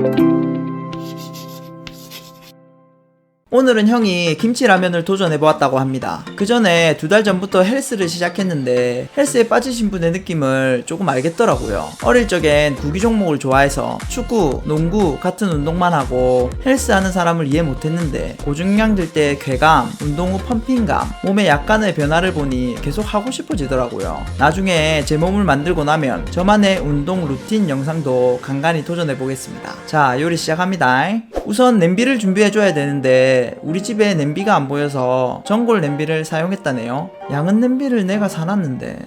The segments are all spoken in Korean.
Thank you. 오늘은 형이 김치라면을 도전해보았다고 합니다. 그 전에 두 달 전부터 헬스를 시작했는데 헬스에 빠지신 분의 느낌을 조금 알겠더라고요. 어릴 적엔 구기 종목을 좋아해서 축구, 농구 같은 운동만 하고 헬스하는 사람을 이해 못했는데 고중량 들 때 쾌감, 운동 후 펌핑감, 몸에 약간의 변화를 보니 계속 하고 싶어지더라고요. 나중에 제 몸을 만들고 나면 저만의 운동 루틴 영상도 간간히 도전해보겠습니다. 자, 요리 시작합니다. 우선 냄비를 준비해줘야 되는데 우리 집에 냄비가 안 보여서 전골 냄비를 사용했다네요. 양은 냄비를 내가 사놨는데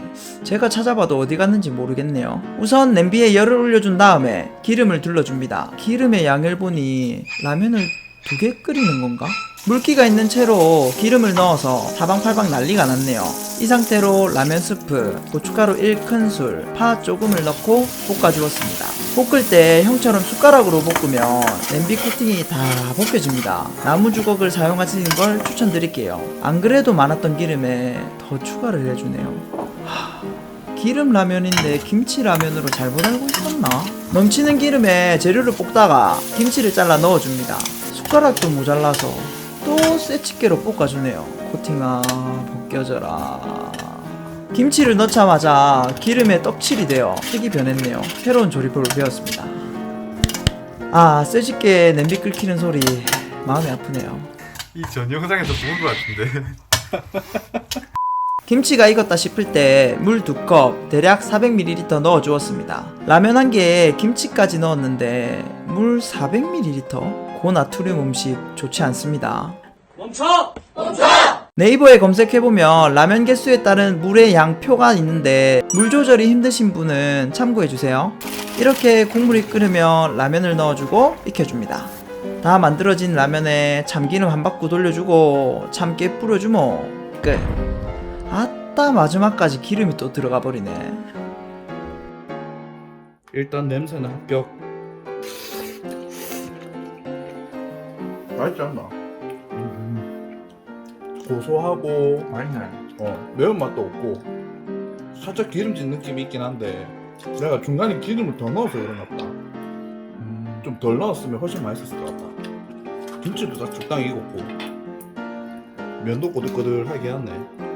제가 찾아봐도 어디 갔는지 모르겠네요. 우선 냄비에 열을 올려준 다음에 기름을 둘러줍니다. 기름의 양을 보니 라면을 두 개 끓이는 건가? 물기가 있는 채로 기름을 넣어서 사방팔방 난리가 났네요. 이 상태로 라면 스프, 고춧가루 1큰술, 파 조금을 넣고 볶아주었습니다. 볶을 때 형처럼 숟가락으로 볶으면 냄비 코팅이 다 벗겨집니다. 나무 주걱을 사용하시는 걸 추천드릴게요. 안 그래도 많았던 기름에 더 추가를 해주네요. 기름 라면인데 김치 라면으로 잘못 알고 있었나? 넘치는 기름에 재료를 볶다가 김치를 잘라 넣어줍니다. 숟가락도 모자라서 또 쇠집게로 볶아주네요. 코팅아 벗겨져라. 김치를 넣자마자 기름에 떡칠이 되어 색이 변했네요. 새로운 조리법을 배웠습니다. 아, 쇠집게 냄비 끓이는 소리 마음이 아프네요. 이 전 영상에서 본것 같은데 김치가 익었다 싶을 때물두컵 대략 400ml 넣어 주었습니다. 라면 한 개에 김치까지 넣었는데 물 400ml? 고나트륨 음식 좋지 않습니다. 멈춰! 네이버에 검색해보면 라면 개수에 따른 물의 양 표가 있는데 물 조절이 힘드신 분은 참고해주세요. 이렇게 국물이 끓으면 라면을 넣어주고 익혀줍니다. 다 만들어진 라면에 참기름 한 바퀴 돌려주고 참깨 뿌려주모 끝. 아따 마지막까지 기름이 또 들어가 버리네. 일단 냄새는 합격. 맛있지 않나? 고소하고 맛있네 어, 매운맛도 없고 살짝 기름진 느낌이 있긴 한데 내가 중간에 기름을 더 넣어서 그런가 보다. 좀 덜 넣었으면 훨씬 맛있었을 것 같다. 김치도 다 적당히 익었고 면도 꼬들꼬들하게 하네.